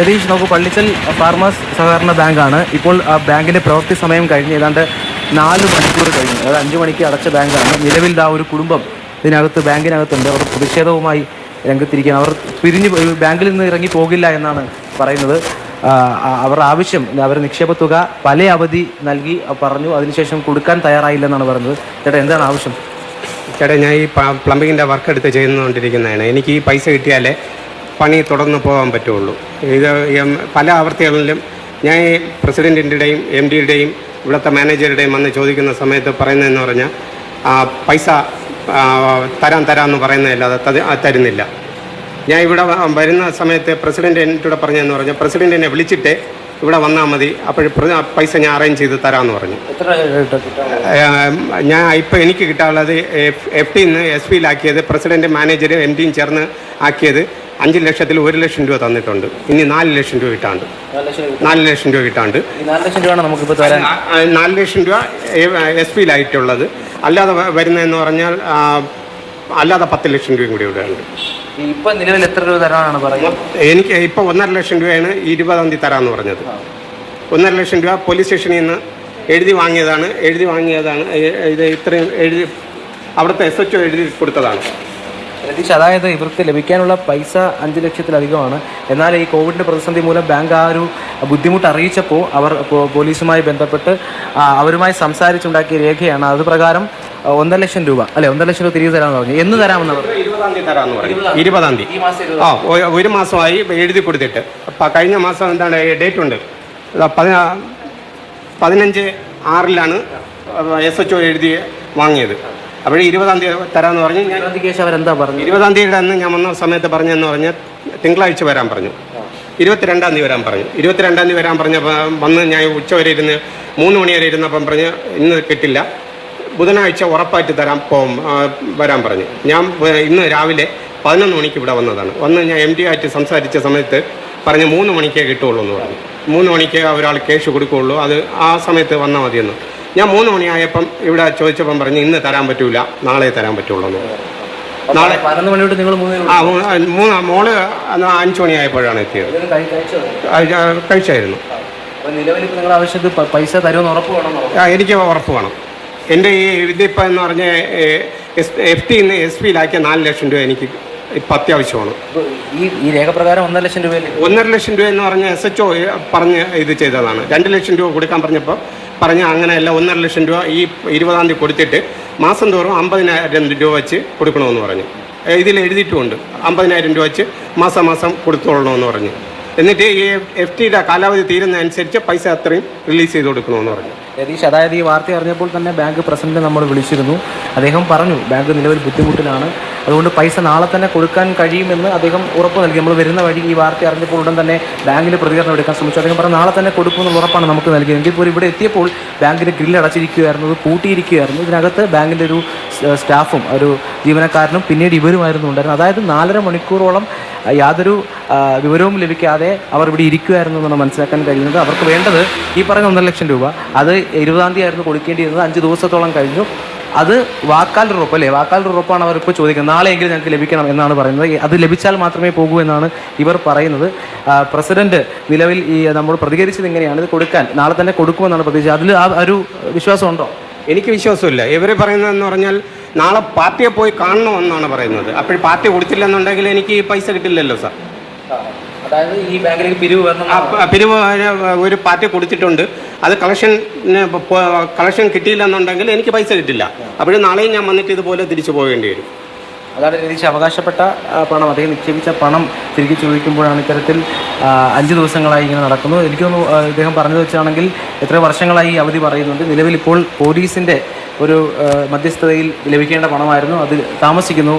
രതീഷ് നോക്കൂ പള്ളിച്ചൽ ഫാർമേഴ്സ് സഹകരണ ബാങ്കാണ്. ഇപ്പോൾ ആ ബാങ്കിന്റെ പ്രവൃത്തി സമയം കഴിഞ്ഞ് ഏതാണ്ട് നാല് മണിക്കൂർ കഴിഞ്ഞു അതായത് അഞ്ച് മണിക്ക് അടച്ച ബാങ്കാണ്. നിലവിൽ ആ ഒരു കുടുംബം ഇതിനകത്ത് ബാങ്കിനകത്തുണ്ട്. അവർ പ്രതിഷേധവുമായി രംഗത്തിരിക്കുകയാണ്. അവർ പിരിഞ്ഞ് ബാങ്കിൽ നിന്ന് ഇറങ്ങി പോകില്ല എന്നാണ് പറയുന്നത്. അവർ ആവശ്യം അവർ നിക്ഷേപ തുക പല അവധി നൽകി പറഞ്ഞു. അതിനുശേഷം കൊടുക്കാൻ തയ്യാറായില്ലെന്നാണ് പറഞ്ഞത് ചേട്ടാ എന്താണ് ആവശ്യം? ചേട്ടാ ഞാൻ ഈ പ്ലംബിങ്ങിന്റെ വർക്ക് എടുത്ത് ചെയ്തുകൊണ്ടിരിക്കുന്നതാണ് എനിക്ക് ഈ പൈസ കിട്ടിയാലേ പണി തുടർന്ന് പോകാൻ പറ്റുള്ളൂ. ഇത് പല ആവർത്തികളിലും ഞാൻ പ്രസിഡന്റിന്റെയും എം ഡിയുടെയും ഇവിടുത്തെ മാനേജറുടെയും വന്ന് ചോദിക്കുന്ന സമയത്ത് പറയുന്നതെന്ന് പറഞ്ഞാൽ പൈസ തരാൻ തരാമെന്ന് പറയുന്നതല്ലാതെ തരുന്നില്ല. ഞാൻ ഇവിടെ വരുന്ന സമയത്ത് പ്രസിഡന്റ് എന്നോട് പറഞ്ഞതെന്ന് പറഞ്ഞാൽ പ്രസിഡന്റ് എന്നെ വിളിച്ചിട്ട് ഇവിടെ വന്നാൽ മതി അപ്പോൾ പൈസ ഞാൻ അറേഞ്ച് ചെയ്ത് തരാമെന്ന് പറഞ്ഞു. ഞാൻ ഇപ്പോൾ എനിക്ക് കിട്ടാനുള്ളത് എഫ് ടിന്ന് എസ് പിയിലാക്കിയത് പ്രസിഡന്റ് മാനേജർ എം ഡിയും ചേർന്ന് ആക്കിയത് അഞ്ച് ലക്ഷത്തിൽ ഒരു ലക്ഷം രൂപ തന്നിട്ടുണ്ട്. ഇനി നാല് ലക്ഷം രൂപ കിട്ടാണ്ട്. നാല് ലക്ഷം രൂപ കിട്ടാണ്ട്. നാല് ലക്ഷം രൂപയാണ് നമുക്കിപ്പോൾ തരാൻ നാല് ലക്ഷം രൂപ എസ് പിയിലായിട്ടുള്ളത്. അല്ലാതെ വരുന്നതെന്ന് പറഞ്ഞാൽ അല്ലാതെ പത്ത് ലക്ഷം രൂപയും കൂടി ഇവിടെ ഉണ്ട്. ഇപ്പം നിലവിൽ എത്ര രൂപ തരാനാണ് പറയുന്നത്? എനിക്ക് ഇപ്പൊ ഒന്നര ലക്ഷം രൂപയാണ് ഇരുപതാം തീയതി തരാമെന്ന് പറഞ്ഞത്. ഒന്നര ലക്ഷം രൂപ പോലീസ് സ്റ്റേഷനിൽ നിന്ന് എഴുതി വാങ്ങിയതാണ് എഴുതി വാങ്ങിയതാണ് ഇത് ഇത്രയും എഴുതി അവിടുത്തെ എസ് എച്ച് എഴുതി കൊടുത്തതാണ്. രതീഷ് അതായത് ഇവർക്ക് ലഭിക്കാനുള്ള പൈസ അഞ്ച് ലക്ഷത്തിലധികമാണ്. എന്നാൽ ഈ കോവിഡിന്റെ പ്രതിസന്ധി മൂലം ബാങ്ക് ആ ഒരു ബുദ്ധിമുട്ട് അറിയിച്ചപ്പോൾ അവർ പോലീസുമായി ബന്ധപ്പെട്ട് അവരുമായി സംസാരിച്ചുണ്ടാക്കിയ രേഖയാണ്. അത് പ്രകാരം ഒന്നര ലക്ഷം രൂപ അല്ലെ ഒന്നര ലക്ഷം രൂപ തിരികെ തരാമെന്ന് പറഞ്ഞു. എന്ന് തരാമെന്ന് പറഞ്ഞു ഇരുപതാം തീയതി തരാമെന്ന് പറഞ്ഞു. ഇരുപതാം തീയതി. ആ ഒരു മാസമായി എഴുതി കൊടുത്തിട്ട്. അപ്പം കഴിഞ്ഞ മാസം എന്താണ് ഡേറ്റ് ഉണ്ട്. പതിനാ പതിനഞ്ച് ആറിലാണ് എസ് എച്ച് ഒ എഴുതി വാങ്ങിയത്. അപ്പോൾ ഇരുപതാം തീയതി തരാമെന്ന് പറഞ്ഞു. ഞാൻ അവരെന്താ പറഞ്ഞു ഇരുപതാം തീയതിയുടെ അന്ന് ഞാൻ വന്ന സമയത്ത് പറഞ്ഞെന്ന് പറഞ്ഞാൽ തിങ്കളാഴ്ച വരാൻ പറഞ്ഞു. ഇരുപത്തിരണ്ടാം തീയതി വരാൻ പറഞ്ഞു. ഇരുപത്തിരണ്ടാം തീയതി വരാൻ പറഞ്ഞപ്പോൾ വന്ന് ഞാൻ ഉച്ച വരെ ഇരുന്ന് മൂന്ന് മണി വരെ ഇരുന്നപ്പം പറഞ്ഞ് ഇന്ന് കിട്ടില്ല. ബുധനാഴ്ച ഉറപ്പായിട്ട് തരാൻ പോകും വരാൻ പറഞ്ഞു. ഞാൻ ഇന്ന് രാവിലെ പതിനൊന്ന് മണിക്ക് ഇവിടെ വന്നതാണ്. വന്ന് ഞാൻ എം ഡി ആയിട്ട് സംസാരിച്ച സമയത്ത് പറഞ്ഞ് മൂന്ന് മണിക്കേ കിട്ടുള്ളൂ എന്ന് പറഞ്ഞു. മൂന്ന് മണിക്ക് ഒരാൾ കേസ് കൊടുക്കുകയുള്ളൂ. അത് ആ സമയത്ത് വന്നാൽ മതിയെന്ന്. ഞാൻ മൂന്ന് മണിയായപ്പം ഇവിടെ ചോദിച്ചപ്പം പറഞ്ഞു ഇന്ന് തരാൻ പറ്റൂല നാളെ തരാൻ പറ്റുള്ളൂ എന്ന്. നാളെ പതിനൊന്ന് നിങ്ങൾ മൂന്ന് ആ മൂന്ന് മോൾ അഞ്ച് മണിയായപ്പോഴാണ് എത്തിയത്. കഴിച്ചായിരുന്നു. പൈസ തരുമെന്ന് ഉറപ്പ് വേണം ആ, എനിക്ക് ഉറപ്പ് വേണം. എന്റെ ഈ ഇതിപ്പോൾ എന്ന് പറഞ്ഞ എഫ് ടി എസ് പിയിലാക്കിയ നാല് ലക്ഷം രൂപ എനിക്ക് ഇപ്പം അത്യാവശ്യമാണ്. ഈ ഈ രേഖപ്രകാരം ഒന്നര ലക്ഷം രൂപ ഒന്നര ലക്ഷം രൂപ എന്ന് പറഞ്ഞ എസ് എച്ച് ഒ പറഞ്ഞ് ഇത് ചെയ്തതാണ്. രണ്ട് ലക്ഷം രൂപ കൊടുക്കാൻ പറഞ്ഞപ്പോൾ പറഞ്ഞ അങ്ങനെയല്ല ഒന്നര ലക്ഷം രൂപ ഈ ഇരുപതാം തീയതി കൊടുത്തിട്ട് മാസം തോറും അമ്പതിനായിരം രൂപ വെച്ച് കൊടുക്കണമെന്ന് പറഞ്ഞു. ഇതിൽ എഴുതിയിട്ടുമുണ്ട്. അമ്പതിനായിരം രൂപ വെച്ച് മാസം മാസം കൊടുത്തോളണമെന്ന് പറഞ്ഞു. എന്നിട്ട് ഈ എഫ് ടിയുടെ കാലാവധി തീരുന്നതനുസരിച്ച് പൈസ അത്രയും റിലീസ് ചെയ്ത് കൊടുക്കണമെന്ന് പറഞ്ഞു. രതീഷ് അതായത് ഈ വാർത്ത അറിഞ്ഞപ്പോൾ തന്നെ ബാങ്ക് പ്രസിഡന്റ് നമ്മൾ വിളിച്ചിരുന്നു. അദ്ദേഹം പറഞ്ഞു ബാങ്ക് നിലവിൽ ബുദ്ധിമുട്ടിലാണ്. അതുകൊണ്ട് പൈസ നാളെ തന്നെ കൊടുക്കാൻ കഴിയുമെന്ന് അദ്ദേഹം ഉറപ്പ് നൽകി. നമ്മൾ വരുന്ന വഴി ഈ വാർത്ത അറിഞ്ഞപ്പോൾ ഉടൻ തന്നെ ബാങ്കിൽ പ്രതികരണം എടുക്കാൻ ശ്രമിച്ചു. അദ്ദേഹം പറഞ്ഞു നാളെ തന്നെ കൊടുക്കുമെന്നുള്ള ഉറപ്പാണ് നമുക്ക് നൽകിയത്. എങ്കിൽ പോലും ഇവിടെ എത്തിയപ്പോൾ ബാങ്കിന്റെ ഗ്രില്ല് അടച്ചിരിക്കുകയായിരുന്നു അത് പൂട്ടിയിരിക്കുകയായിരുന്നു. ഇതിനകത്ത് ബാങ്കിന്റെ ഒരു സ്റ്റാഫും ഒരു ജീവനക്കാരനും പിന്നീട് ഇവരുമായിരുന്നു ഉണ്ടായിരുന്നു അതായത് നാലര മണിക്കൂറോളം യാതൊരു വിവരവും ലഭിക്കാതെ അവർ ഇവിടെ ഇരിക്കുമായിരുന്നു എന്നാണ് മനസ്സിലാക്കാൻ കഴിയുന്നത്. അവർക്ക് വേണ്ടത് ഈ പറഞ്ഞ ഒന്നര ലക്ഷം രൂപ. അത് ഇരുപതാം തീയതി ആയിരുന്നു കൊടുക്കേണ്ടിയിരുന്നത്. അഞ്ച് ദിവസത്തോളം കഴിഞ്ഞു. അത് വാക്കാൽ ഉറപ്പ് അല്ലേ? വാക്കാൽ ഉറപ്പാണ് അവർ ഇപ്പോൾ ചോദിക്കുന്നത്. നാളെയെങ്കിലും ഞങ്ങൾക്ക് ലഭിക്കണം എന്നാണ് പറയുന്നത്. അത് ലഭിച്ചാൽ മാത്രമേ പോകൂ എന്നാണ് ഇവർ പറയുന്നത്. പ്രസിഡന്റ് നിലവിൽ ഈ നമ്മൾ പ്രതികരിച്ചത് എങ്ങനെയാണ് ഇത് കൊടുക്കാൻ നാളെ തന്നെ കൊടുക്കുമെന്നാണ് പ്രതീക്ഷ. അതിൽ ആ ഒരു വിശ്വാസമുണ്ടോ? എനിക്ക് വിശ്വാസമില്ല. ഇവർ പറയുന്നതെന്ന് പറഞ്ഞാൽ നാളെ പാർട്ടിയെ പോയി കാണണമെന്നാണ് പറയുന്നത്. അപ്പോൾ പാർട്ടി കൊടുത്തില്ലെന്നുണ്ടെങ്കിൽ എനിക്ക് പൈസ കിട്ടില്ലല്ലോ സാർ. അതായത് ഈ ബാങ്കിലേക്ക് പിരിവ് വരണം പിരിവ് ഒരു പാർട്ടി കൊടുത്തിട്ടുണ്ട്. അത് കളക്ഷൻ കളക്ഷൻ കിട്ടിയില്ലെന്നുണ്ടെങ്കിൽ എനിക്ക് പൈസ കിട്ടില്ല. അപ്പോഴും നാളെയും ഞാൻ വന്നിട്ട് ഇതുപോലെ തിരിച്ചു പോകേണ്ടി വരും. അതാണ് രതീഷ് അവകാശപ്പെട്ട പണം. അദ്ദേഹം നിക്ഷേപിച്ച പണം തിരികെ ചോദിക്കുമ്പോഴാണ് ഇത്തരത്തിൽ അഞ്ച് ദിവസങ്ങളായി ഇങ്ങനെ നടക്കുന്നത് എനിക്ക് തോന്നുന്നു ഇദ്ദേഹം പറഞ്ഞത് വെച്ചാണെങ്കിൽ എത്ര വർഷങ്ങളായി ഈ അവധി പറയുന്നുണ്ട്. നിലവിൽ ഇപ്പോൾ പോലീസിന്റെ ഒരു മധ്യസ്ഥതയിൽ ലഭിക്കേണ്ട പണമായിരുന്നു. അത് താമസിക്കുന്നു.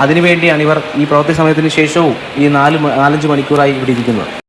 അതിനുവേണ്ടിയാണ് ഇവർ ഈ പ്രവൃത്തി സമയത്തിന് ശേഷവും ഈ നാല് നാലഞ്ച് മണിക്കൂറായി ഇവിടെ ഇരിക്കുന്നത്.